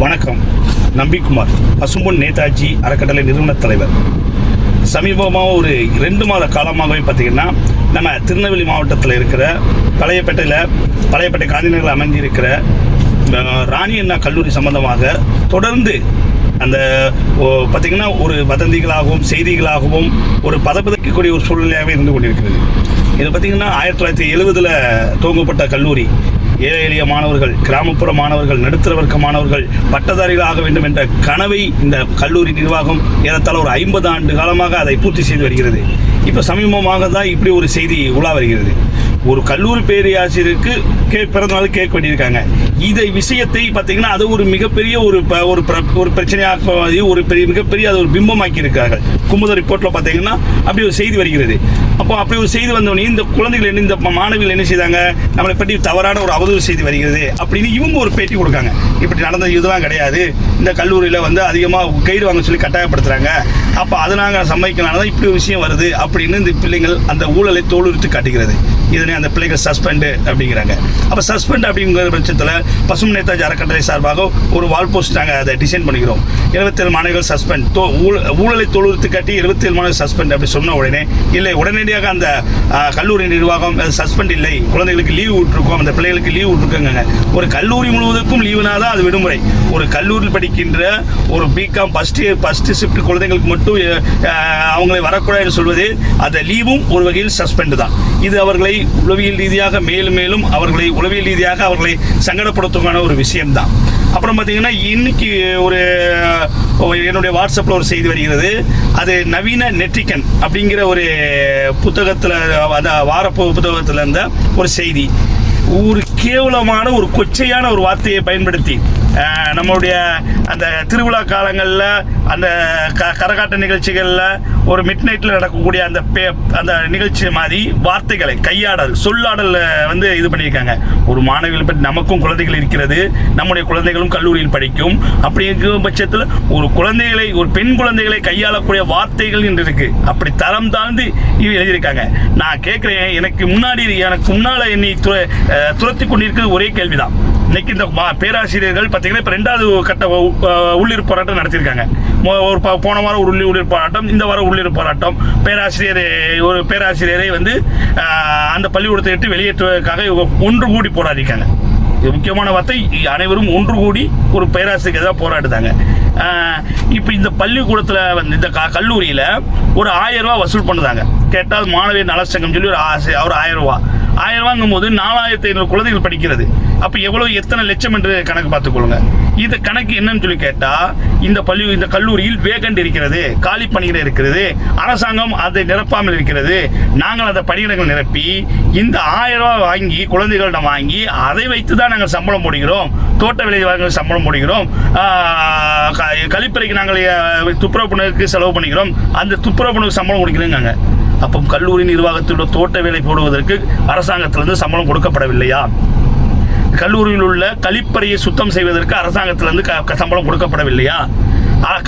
வணக்கம். நம்பிக்குமார் பசும்பொன் நேதாஜி அறக்கட்டளை நிறுவன தலைவர். சமீபமாக ஒரு ரெண்டு மாத காலமாகவே பார்த்திங்கன்னா நம்ம திருநெல்வேலி மாவட்டத்தில் இருக்கிற பழையப்பேட்டையில் பழையப்பேட்டை காந்திநகரில் அமைஞ்சிருக்கிற ராணி அண்ணா கல்லூரி சம்பந்தமாக தொடர்ந்து அந்த ஓ, பார்த்திங்கன்னா ஒரு வதந்திகளாகவும் செய்திகளாகவும் ஒரு பதப்பதைக்கக்கூடிய ஒரு சூழ்நிலையாகவே இருந்து கொண்டிருக்கிறது. இது பார்த்திங்கன்னா ஆயிரத்தி தொள்ளாயிரத்தி எழுபதில் துவங்கப்பட்ட கல்லூரி. ஏழை எளிய மாணவர்கள் கிராமப்புற மாணவர்கள் நடுத்தர வர்க்க மாணவர்கள் பட்டதாரிகள் ஆக வேண்டும் என்ற கனவை இந்த கல்லூரி நிர்வாகம் ஏறத்தாழ ஒரு ஐம்பது ஆண்டு காலமாக அதை பூர்த்தி செய்து வருகிறது. இப்போ சமீபமாக தான் இப்படி ஒரு செய்தி உலா வருகிறது. ஒரு கல்லூரி பேரியாசிரியருக்கு கே பிறந்த நாள் கேக் பண்ணியிருக்காங்க. இதை விஷயத்தை பார்த்தீங்கன்னா அது ஒரு மிகப்பெரிய ஒரு ப- ஒரு ஒரு பிரச்சனையாக ஒரு பெரிய மிகப்பெரிய அது ஒரு பிம்பமாக்கி இருக்கார்கள் குமுத ரிப்போர்ட்டில் பார்த்தீங்கன்னா அப்படி ஒரு செய்தி வருகிறது. அப்போ அப்படி ஒரு செய்தி வந்தோடனே இந்த குழந்தைகள் என்ன இந்த மாணவிகள் என்ன செய்தாங்க? நம்மளை பற்றி தவறான ஒரு அவதூறு செய்தி வருகிறது அப்படின்னு இவங்க ஒரு பேட்டி கொடுக்காங்க. இப்படி நடந்த இதெல்லாம் கிடையாது. இந்த கல்லூரியில் வந்து அதிகமாக கைடு வாங்க சொல்லி கட்டாயப்படுத்துகிறாங்க அப்போ அதை நாங்கள் சம்மதிக்கனால தான் இப்படி ஒரு விஷயம் வருது அப்படின்னு இந்த பிள்ளைங்கள் அந்த ஊழலை தோலுரித்து காட்டுகிறது. இதனை அந்த பிள்ளைகள் சஸ்பெண்டு அப்படிங்கிறாங்க. அப்போ சஸ்பெண்ட் அப்படிங்கிற பட்சத்தில் பசும் நேதாஜி அறக்கட்டளை சார்பாக ஒரு வால் போஸ்ட் நாங்கள் அதை டிசைன் பண்ணிக்கிறோம். இருபத்தேழு மாணவர்கள் சஸ்பெண்ட் தோ ஊழலை தொழுத்து காட்டி இருபத்தேழு மாணவர்கள் சஸ்பெண்ட் அப்படி சொன்ன உடனே இல்லை உடனடியாக அந்த கல்லூரி நிர்வாகம் சஸ்பெண்ட் இல்லை. குழந்தைகளுக்கு லீவ் விட்டுருக்கோம். அந்த பிள்ளைகளுக்கு லீவ் விட்டுருக்கோங்க ஒரு கல்லூரி முழுவதற்கும் லீவுனா தான் அது விடுமுறை. ஒரு கல்லூரியில் படிக்கின்ற ஒரு B Com first year first shift குழந்தைகளுக்கு மட்டும் அவங்களை அவங்களை வரக்கூடாதுன்னு சொல்வது அந்த லீவும் ஒரு வகையில் சஸ்பெண்ட் தான். இது அவர்களை உளவியல் ரீதியாக மேலும் மேலும் அவர்களை உளவியல் ரீதியாக அவர்களை சங்கடப்படுத்துவதான ஒரு விஷயம்தான். அப்புறம் பார்த்தீங்கன்னா இன்னைக்கு ஒரு என்னுடைய வாட்ஸ்அப்பில் ஒரு செய்தி வருகிறது. அது நவீன நெற்றிக்கன் அப்படிங்கிற ஒரு புத்தகத்தில் அதான் வார புத்தகத்தில் இருந்த ஒரு செய்தி. ஒரு கேவலமான ஒரு கொச்சையான ஒரு வார்த்தையை பயன்படுத்தி நம்மளுடைய அந்த திருவிழா காலங்களில் அந்த க கரகாட்ட நிகழ்ச்சிகளில் ஒரு மிட் நைட்டில் நடக்கக்கூடிய அந்த பே அந்த நிகழ்ச்சி மாதிரி வார்த்தைகளை கையாடல் சொல்லாடல் வந்து இது பண்ணியிருக்காங்க. ஒரு மாணவிகள் பற்றி நமக்கும் குழந்தைகள் இருக்கிறது நம்முடைய குழந்தைகளும் கல்லூரியில் படிக்கும். அப்படி இருக்கும் பட்சத்தில் ஒரு குழந்தைகளை ஒரு பெண் குழந்தைகளை கையாளக்கூடிய வார்த்தைகள் என்று இருக்குது அப்படி தரம் தாழ்ந்து இவ எழுதியிருக்காங்க. நான் கேட்குறேன் எனக்கு முன்னாடி எனக்கு முன்னால் என்னை துர துரத்தி கொண்டிருக்கிறது ஒரே கேள்விதான். இன்னைக்கு இந்த மா- பேராசிரியர்கள் பார்த்தீங்கன்னா இப்போ ரெண்டாவது கட்ட உ- போராட்டம் நடத்தியிருக்காங்க. ஒரு போன வாரம் ஒரு உள்ளி போராட்டம் இந்த வாரம் உள்ளிரு போராட்டம். பேராசிரியர் ஒரு பேராசிரியரை வந்து அந்த பள்ளிக்கூடத்தை விட்டு வெளியேற்றுவதற்காக ஒன்று கூடி போராடிருக்காங்க இது முக்கியமான வார்த்தை. அனைவரும் ஒன்று கூடி ஒரு பேராசிரியர் தான் போராடுதாங்க. இப்போ இந்த பள்ளிக்கூடத்தில் வந்து இந்த க கல்லூரியில் ஒரு ஆயிரம் ரூபா வசூல் பண்ணுதாங்க. கேட்டால் மாணவியர் நலச்சங்கம் சொல்லி ஒரு ஆசை ஒரு ஆயிரம் ரூபா ஆயிரம் ரூபாங்கும் போது நாலாயிரத்தி ஐநூறு குழந்தைகள் படிக்கிறது. அப்போ எவ்வளோ எத்தனை லட்சம் என்று கணக்கு பார்த்துக்கொள்ளுங்க இந்த கணக்கு என்னன்னு சொல்லி கேட்டால் இந்த பள்ளி இந்த கல்லூரியில் வேகண்ட் இருக்கிறது காலி பணியிடம் இருக்கிறது அரசாங்கம் அதை நிரப்பாமல் இருக்கிறது நாங்கள் அந்த பணியிடங்கள் நிரப்பி இந்த ஆயிரம் ரூபாய் வாங்கி குழந்தைகளிடம் வாங்கி அதை வைத்து தான் நாங்கள் சம்பளம் போடுகிறோம் தோட்ட விலை வாங்க சம்பளம் போடுகிறோம் க- கழிப்பறைக்கு நாங்கள் அஹ், துப்புரவு செலவு பண்ணிக்கிறோம் அந்த துப்புரவு சம்பளம் கொடுக்கிறோங்க அப்போ கல்லூரி நிர்வாகத்தோட தோட்ட வேலை போடுவதற்கு அரசாங்கத்திலிருந்து சம்பளம் கொடுக்கப்படவில்லையா? கல்லூரியில் உள்ள கழிப்பறையை சுத்தம் செய்வதற்கு அரசாங்கத்திலிருந்து க- சம்பளம் கொடுக்கப்படவில்லையா? அ-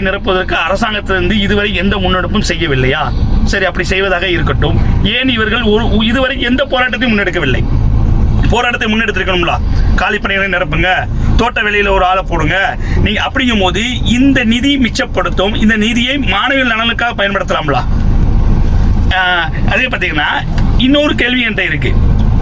நிரப்புவதற்கு அரசாங்கத்திலிருந்து இதுவரை எந்த முன்னெடுப்பும் செய்யவில்லையா? சரி அப்படி செய்வதாக இருக்கட்டும். ஏன் இவர்கள் ஒரு இதுவரை எந்த போராட்டத்தையும் முன்னெடுக்கவில்லை? போராட்டத்தை முன்னெடுத்திருக்கணும்ல? காலிப்பணிகளை நிரப்புங்க. தோட்ட வேலையில் ஒரு ஆளை போடுங்க. நீங்க அப்படிங்கும் போது இந்த நிதி மிச்சப்படுத்தும் இந்த நிதியை மாணவிகள் நலனுக்காக பயன்படுத்தலாம்ல? அதே பார்த்தீங்கன்னா இன்னொரு கேள்வி என்கிட்ட இருக்கு.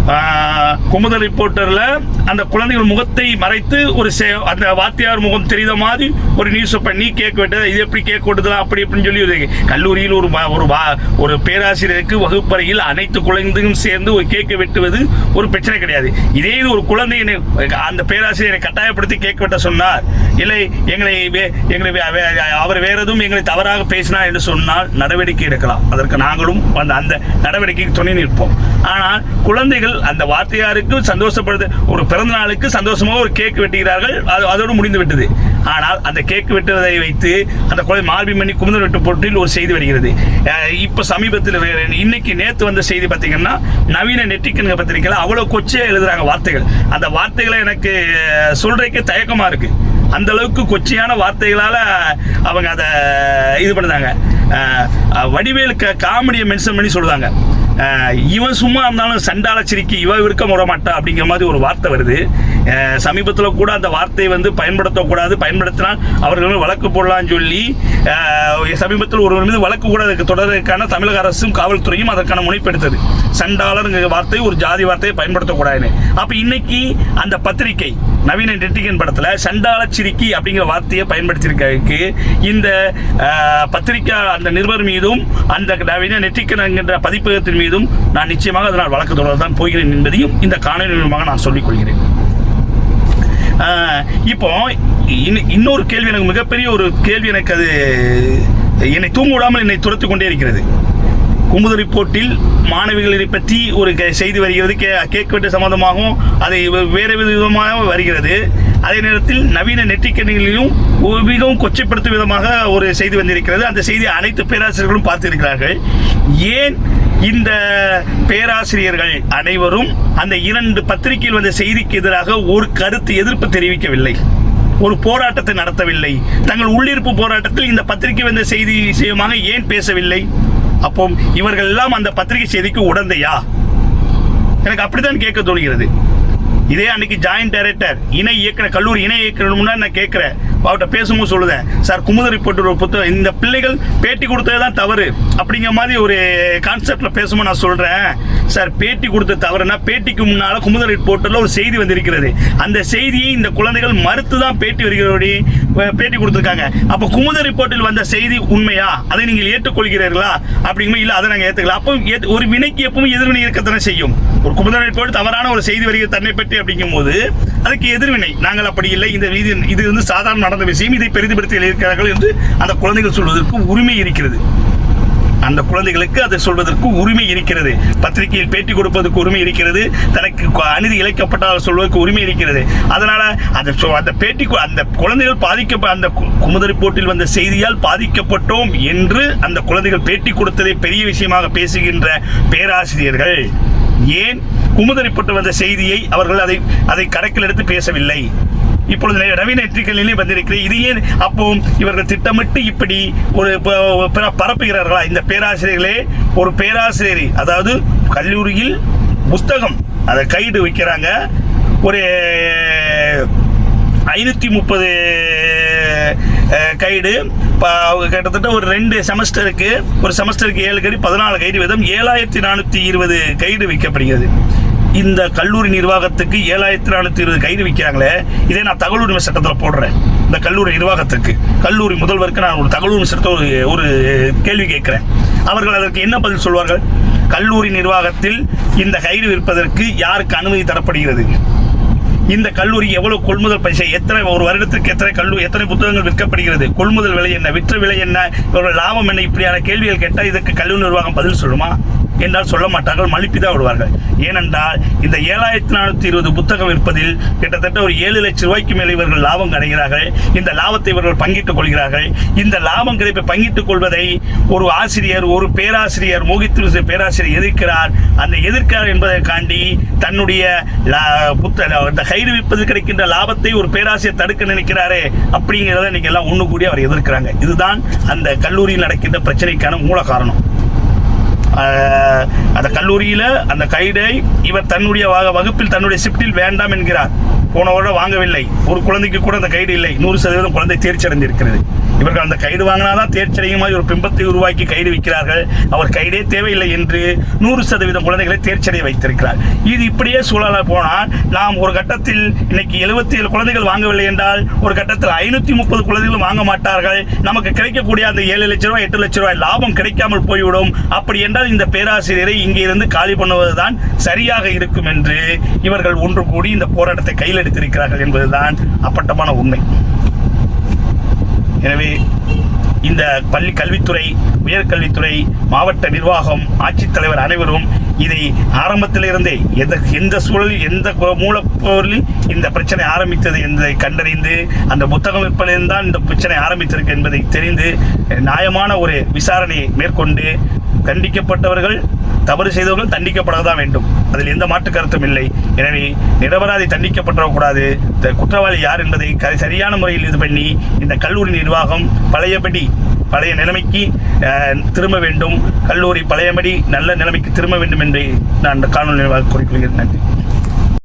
குமுதல் ரிப்போர்ட்டரில் ரிப்போர்ட்டர்ல அந்த குழந்தைகள் முகத்தை மறைத்து ஒரு சே- அந்த வாத்தியார் முகம் தெரிந்த மாதிரி ஒரு நியூஸ் பண்ணி கேக் வெட்டது இது எப்படி கேக் வெட்டுதலாம் அப்படி இப்படின்னு சொல்லி ஒரு கல்லூரியில் ஒரு ஒரு வா- ஒரு பேராசிரியருக்கு வகுப்பறையில் அனைத்து குழந்தையும் சேர்ந்து ஒரு கேக்கை வெட்டுவது ஒரு பிரச்சனை கிடையாது. இதே இது ஒரு குழந்தையை அந்த பேராசிரியரை கட்டாயப்படுத்தி கேக் வெட்ட சொன்னார். இல்லை எங்களை வே- எங்களை அவர் வேற எதுவும் எங்களை தவறாக பேசினார் என்று சொன்னால் நடவடிக்கை எடுக்கலாம். அதற்கு நாங்களும் அந்த அந்த நடவடிக்கைக்கு துணை நிற்போம். ஆனால் குழந்தைகள் அந்த வார்த்தையாருக்கு சந்தோஷப்படுது. ஒரு பிறந்த நாளுக்கு சந்தோஷமாக ஒரு கேக் வெட்டுகிறார்கள் அது அதோடு முடிந்து விட்டது. ஆனால் அந்த கேக் வெட்டுவதை வைத்து அந்த குழந்தை மார்பி மணி குமுதல் வெட்டு போட்டியில் ஒரு செய்தி வருகிறது. இப்போ சமீபத்தில் இன்னைக்கு நேத்து வந்த செய்தி பார்த்தீங்கன்னா நவீன நெட்டிக்கன் பத்திரிக்கையில் அவ்வளவு கொச்சையாக எழுதுறாங்க வார்த்தைகள். அந்த வார்த்தைகளை எனக்கு அஹ், தயக்கமாக தயக்கமா இருக்கு. அந்த அளவுக்கு கொச்சையான வார்த்தைகளால அவங்க அதை இது பண்ணுறாங்க அஹ், க காமெடியை மென்ஷன் பண்ணி சொல்லுவாங்க இவன் சும்மா இருந்தாலும் சண்டால சிரிக்கி இவ இருக்க விட மாட்டா அப்படிங்கிற மாதிரி ஒரு வார்த்தை வருது. சமீபத்தில் கூட அந்த வார்த்தையை வந்து பயன்படுத்தக்கூடாது பயன்படுத்தினால் அவர்கள் வழக்கு போடலாம்னு சொல்லி சமீபத்தில் ஒருவர் மீது வழக்கு கூட அதுக்கு தொடர்வதற்கான தமிழக அரசும் காவல்துறையும் அதற்கான முனைப்பெடுத்தது. சண்டாளருங்கிற வார்த்தை ஒரு ஜாதி வார்த்தையை பயன்படுத்தக்கூடாதுன்னு அப்போ இன்னைக்கு அந்த பத்திரிகை நவீன நெட்டிகன் படத்தில் சண்டாள சிரிக்கி அப்படிங்கிற வார்த்தையை பயன்படுத்தியிருக்கிறதுக்கு இந்த பத்திரிக்கா அந்த நிருபர் மீதும் அந்த நவீன நெட்டிகன் என்கின்ற பதிப்பகத்தின் மீதும் நான் நிச்சயமாக அதனால் வழக்கு தொடர தான் போகிறேன் என்பதையும் இந்த காணொலி மூலமாக நான் சொல்லிக்கொள்கிறேன் இப்போ இன்னொரு கேள்வி எனக்கு மிகப்பெரிய ஒரு கேள்வி எனக்கு அது என்னை தூங்க விடாமல் என்னை துரத்து கொண்டே இருக்கிறது. குமுத ரிப்போர்ட்டில் மாணவிகளை பற்றி ஒரு கே- செய்தி வருகிறது. கே கேக் வேண்டிய சம்மந்தமாகவும் அதை வேறு விதமாக வருகிறது. அதே நேரத்தில் நவீன நெற்றிக்கணிகளிலும் மிகவும் கொச்சைப்படுத்தும் விதமாக ஒரு செய்தி வந்திருக்கிறது. அந்த செய்தி அனைத்து பேராசிரியர்களும் பார்த்திருக்கிறார்கள். ஏன் இந்த பேராசிரியர்கள் அனைவரும் அந்த இரண்டு பத்திரிகையில் வந்த செய்திக்கு எதிராக ஒரு கருத்து எதிர்ப்பு தெரிவிக்கவில்லை? ஒரு போராட்டத்தை நடத்தவில்லை. தங்கள் உள்ளிருப்பு போராட்டத்தில் இந்த பத்திரிகை வந்த செய்தி விஷயமாக ஏன் பேசவில்லை? அப்போ இவர்கள் எல்லாம் அந்த பத்திரிகை செய்திக்கு உடந்தையா? எனக்கு அப்படித்தான் கேட்க தோணுகிறது. இதே அன்னைக்கு ஜாயின்ட் டைரக்டர் இணை இயக்குனர் கல்லூரி இணை இயக்குனர் முன்னாடி நான் கேட்குறேன். அவர்கிட்ட பேசும்போது சொல்லுதேன் சார் குமுத போட்டு ஒரு புத்தகம் இந்த பிள்ளைகள் பேட்டி கொடுத்தது தான் தவறு. அப்படிங்கிற மாதிரி ஒரு கான்செப்டில் பேசும்போது நான் சொல்கிறேன் சார் பேட்டி கொடுத்த தவறுனா பேட்டிக்கு முன்னால் குமுதல் ரிப்போர்ட்டில் ஒரு செய்தி வந்திருக்கிறது. அந்த செய்தியை இந்த குழந்தைகள் மறுத்து தான் பேட்டி வருகிறபடி பேட்டி கொடுத்துருக்காங்க. அப்போ குமுத ரிப்போர்ட்டில் வந்த செய்தி உண்மையா? அதை நீங்கள் ஏற்றுக்கொள்கிறீர்களா? அப்படிங்கும்போது இல்லை அதை நாங்கள் ஏற்றுக்கலாம் அப்போ ஒரு வினைக்கு எப்பவும் எதிர்வினை இருக்கத்தானே செய்யும். ஒரு குமுத ரிப்போர்ட் தவறான ஒரு செய்தி வருகிற தன்னை பற்றி அப்படிங்கும்போது அதுக்கு எதிர்வினை. நாங்கள் அப்படி இல்லை. இந்த வீதி இது வந்து சாதாரண நடந்த விஷயம் இதை பெரிதுபடுத்தி எழுதியிருக்கிறார்கள் என்று அந்த குழந்தைகள் சொல்வதற்கு உரிமை இருக்கிறது. அந்த குழந்தைகளுக்கு அதை சொல்வதற்கு உரிமை இருக்கிறது. பத்திரிகையில் பேட்டி கொடுப்பதற்கு உரிமை இருக்கிறது. தனக்கு அநீதி இழைக்கப்பட்டால் சொல்வதற்கு உரிமை இருக்கிறது. அதனால அந்த அந்த பேட்டி அந்த குழந்தைகள் பாதிக்க அந்த குமுதரி போட்டில் வந்த செய்தியால் பாதிக்கப்பட்டோம் என்று அந்த குழந்தைகள் பேட்டி கொடுத்ததை பெரிய விஷயமாக பேசுகின்ற பேராசிரியர்கள். ஏன்? குமுதறிப்பட்டு போட்டு வந்த செய்தியை அவர்கள் அதை அதை கணக்கில் எடுத்து பேசவில்லை. இப்பொழுது நவீன- நவீன எத்திரிகளிலே இது ஏன் அப்போ இவர்கள் திட்டமிட்டு இப்படி ஒரு பரப்புகிறார்களா? இந்த பேராசிரியர்களே ஒரு பேராசிரியர் அதாவது கல்லூரியில் புத்தகம் அதை கைடு வைக்கிறாங்க. ஒரு ஐநூற்றி முப்பது கைடு. ப- அவங்க கிட்டத்தட்ட ஒரு ரெண்டு செமஸ்டருக்கு ஒரு செமஸ்டருக்கு ஏழு கைடு பதினாலு கைடு வீதம் ஏழாயிரத்தி நானூற்றி இருபது கைடு விற்கப்படுகிறது இந்த கல்லூரி நிர்வாகத்துக்கு ஏழாயிரத்தி நானூற்றி இருபது கைது வைக்கிறாங்களே இதை நான் தகவல் உரிமை சட்டத்தில் போடுறேன். இந்த கல்லூரி நிர்வாகத்துக்கு. கல்லூரி முதல்வருக்கு நான் ஒரு தகவல் உரிமை சட்டத்தை ஒரு ஒரு கேள்வி கேட்குறேன். அவர்கள் அதற்கு என்ன பதில் சொல்வார்கள்? கல்லூரி நிர்வாகத்தில் இந்த கைது விற்பதற்கு யாருக்கு அனுமதி தரப்படுகிறது? இந்த கல்லூரி எவ்வளவு கொள்முதல் பைசா எத்தனை ஒரு வருடத்திற்கு எத்தனை கல்லூரி எத்தனை புத்தகங்கள் விற்கப்படுகிறது? கொள்முதல் விலை என்ன விற்ற விலை என்ன இவர்கள் லாபம் என்ன இப்படியான கேள்விகள் கேட்டால் இதற்கு கல்லூரி நிர்வாகம் பதில் சொல்லுமா? என்றால் சொல்ல மாட்டார்கள் மலிப்பி தான் விடுவார்கள். ஏனென்றால் இந்த ஏழாயிரத்தி நானூற்றி இருபது புத்தகம் விற்பதில் கிட்டத்தட்ட ஒரு ஏழு லட்சம் ரூபாய்க்கு மேலே இவர்கள் லாபம் கிடைக்கிறார்கள் இந்த லாபத்தை இவர்கள் பங்கிட்டுக் கொள்கிறார்கள். இந்த லாபம் கிடைப்பை பங்கிட்டுக் கொள்வதை ஒரு ஆசிரியர் ஒரு பேராசிரியர் மோகித்து பேராசிரியர் எதிர்க்கிறார். அந்த எதிர்க்கிறார் என்பதற்காண்டி தன்னுடைய லா- இந்த கைடு விற்பதில் கிடைக்கின்ற லாபத்தை ஒரு பேராசிரியர் தடுக்க நினைக்கிறாரே அப்படிங்கிறத இன்னைக்கு எல்லாம் ஒன்று கூடி அவர் எதிர்க்கிறாங்க. இதுதான் அந்த கல்லூரியில் நடக்கின்ற பிரச்சனைக்கான மூல காரணம். அந்த கல்லூரியில் அந்த கைடை இவர் தன்னுடைய வக- வகுப்பில் தன்னுடைய ஷிப்டில் வேண்டாம் என்கிறார். போன வருடம் வாங்கவில்லை. ஒரு குழந்தைக்கு கூட அந்த கைடு இல்லை. நூறு சதவீதம் குழந்தை தேர்ச்சி அடைந்திருக்கிறது இவர்கள் அந்த கைடு வாங்கினாதான் தேர்ச்சி அடையும் மாதிரி ஒரு பிம்பத்தை உருவாக்கி கைடு விற்கிறார்கள். அவர் கைடே தேவையில்லை என்று நூறு சதவீதம் குழந்தைகளை தேர்ச்சி அடைய வைத்திருக்கிறார். இது இப்படியே சூழல போனால் நாம் ஒரு கட்டத்தில் இன்னைக்கு எழுபத்தி ஏழு குழந்தைகள் வாங்கவில்லை என்றால் ஒரு கட்டத்தில் ஐநூத்தி முப்பது குழந்தைகள் வாங்க மாட்டார்கள். நமக்கு கிடைக்கக்கூடிய அந்த ஏழு லட்ச ரூபாய் எட்டு லட்ச ரூபாய் லாபம் கிடைக்காமல் போய்விடும். அப்படி என்றால் இந்த பேராசிரியரை இங்கே இருந்து காலி பண்ணுவதுதான் சரியாக இருக்கும் என்று இவர்கள் ஒன்று கூடி இந்த போராட்டத்தை கையில் எடுத்திருக்கிறார்கள் என்பதுதான் அப்பட்டமான உண்மை. எனவே இந்த பள்ளி கல்வித்துறை உயர்கல்வித்துறை மாவட்ட நிர்வாகம் ஆட்சித்தலைவர் அனைவரும் இதை ஆரம்பத்திலிருந்தே எந்த எந்த சூழலில் எந்த மூலப்பொருளில் இந்த பிரச்சனை ஆரம்பித்தது என்பதை கண்டறிந்து அந்த புத்தகம் விற்பனையில் தான் இந்த பிரச்சனை ஆரம்பித்திருக்கு என்பதை தெரிந்து நியாயமான ஒரு விசாரணையை மேற்கொண்டு தண்டிக்கப்பட்டவர்கள் தவறு செய்தவர்கள் தண்டிக்கப்பட தான் வேண்டும். அதில் எந்த மாற்று கருத்தும் இல்லை. எனவே நிரபராதி தண்டிக்கப்படக்கூடாது. இந்த குற்றவாளி யார் என்பதை க- சரியான முறையில் இது பண்ணி இந்த கல்லூரி நிர்வாகம் பழையபடி பழைய நிலைமைக்கு திரும்ப வேண்டும். கல்லூரி பழையபடி நல்ல நிலைமைக்கு திரும்ப வேண்டும் என்று நான் இந்த காணொலி குறிப்பிடுகிறேன் நன்றி.